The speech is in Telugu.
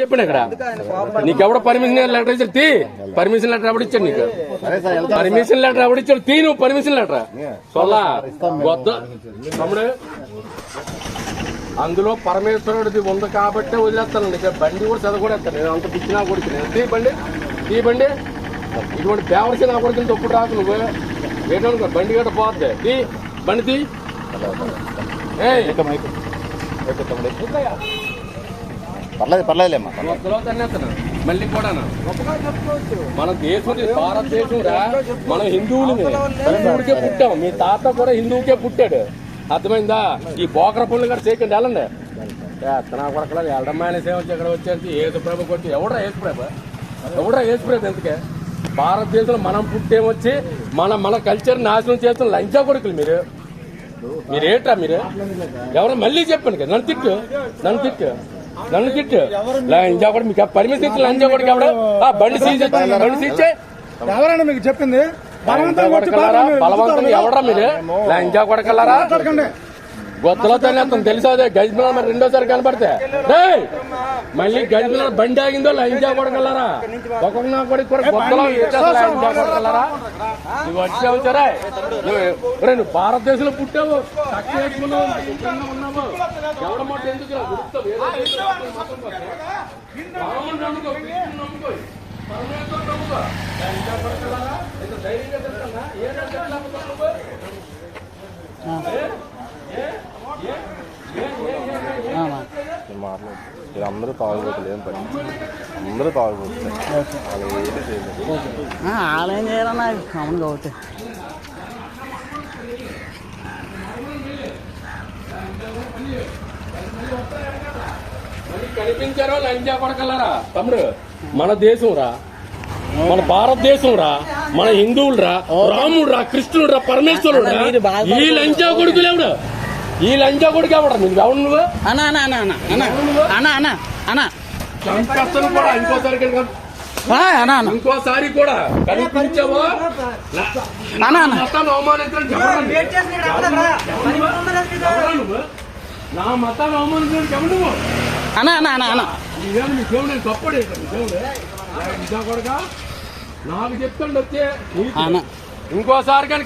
చెప్పాను ఇక్కడ? నీకెవడ పర్మిషన్ లెటర్ ఇచ్చాడు తీ. పర్మిషన్ లెటర్ ఎవడు ఇచ్చాడు నీకు? సరే సార్ వెళ్తాం పర్మిషన్ లెటర్ ఎవడు ఇచ్చాడు తీ నువ్వు పర్మిషన్ లెటర్ సొల్లా వద్ద. తమ్ముడు అందులో పరమేశ్వరుడిది ఉంది కాబట్టి వదిలేస్తాను. నీకు బండి కూడా చదవకూడేస్తాను నేను అంత పిచ్చినా కొడుకు నేను తీ బండి? తీ బండి? ఇటువంటి బేవర్సి నా కొడుకుని తప్పుడు రాకు నువ్వు. ఏంటనుకో బండి గట్ట పోద్ది. తీ బండి తీ. ఏయ్ ఎక్కు, మైకు. ఎక్కు, తమ్ముడు, ఎక్కు. పర్లేదు పర్లేదులేమ్మా మళ్ళీ కూడా మన దేశం భారతదేశం రా మనం హిందువుడికే పుట్టాం. మీ తాత కూడా హిందువుకే పుట్టాడు. అర్థమైందా? ఈ బోకర పనులు కూడా చేయకండి వెళ్ళండి. ఎత్తనా కొడకలా వెళ్ళడం మానేసి వచ్చి ఇక్కడ వచ్చేసి ఏసు ప్రభు కొట్టి ఎవడరా ఏసు ప్రభు? ఎవడరా ఏసు ప్రభు ఎందుకే భారతదేశంలో మనం పుట్టేమొచ్చి మన మన కల్చర్ నాశనం చేస్తున్న లంచా కొడుకులు మీరు. మీరేట్రా మీరు? ఎవరు మళ్ళీ చెప్పాను కదా నన్ను తిట్టు నన్ను తిట్టు. నన్ను తిట్టు మీకు పరిమితి ఇచ్చి లంచ్ ఆ బండి సీజ్ బండి సీచే ఎవరైనా మీకు చెప్పింది? బలవంతం ఎవడరా మీరు? లంచా కొడకల్లారా? గొత్తలో తనేస్తాం తెలుసా అదే? గజ్ మరి రెండోసారి కనపడితే. మళ్ళీ గజ్ బండి ఆగిందో లైన్ చేయకూడగలరా ఒక్కొక్క నువ్వు వచ్చావు సరే నువ్వు భారతదేశంలో పుట్టావు. ఉన్నావు. ఇది అందరూ తాగుబోతులు ఏం పని అందరూ తాగుబోతులు వాళ్ళు చేయలేదు ఆలయం చేయాలన్నా అవుతాయి మనకి కనిపించారో లంజా కొడకలరా తమ్ముడు మన దేశం రా మన భారతదేశం రా మన హిందువులు రా రాముడు రా కృష్ణుడు రా పరమేశ్వరుడు రా ఈ లంజా కొడుకులు ఎవడు? ఈ లంచా కూడా కాబట్టి నువ్వు ఎవరు నువ్వు? అనా అనా అనా అనా అనా అనా అనా చంపేస్తాను కూడా ఇంకోసారి అనా ఇంకోసారి కూడా కనిపించావా? అనా మతాన్ని అవమానించడం నా మతాన్ని అవమానించడం చెప్పండి నువ్వు? అనా అనా అనా అనా ఇదేమి నీ దేవుడు నేను తప్పడే దేవుడు. ఇదా కొడక నాకు చెప్తాడు వచ్చే ఇంకోసారి కానీ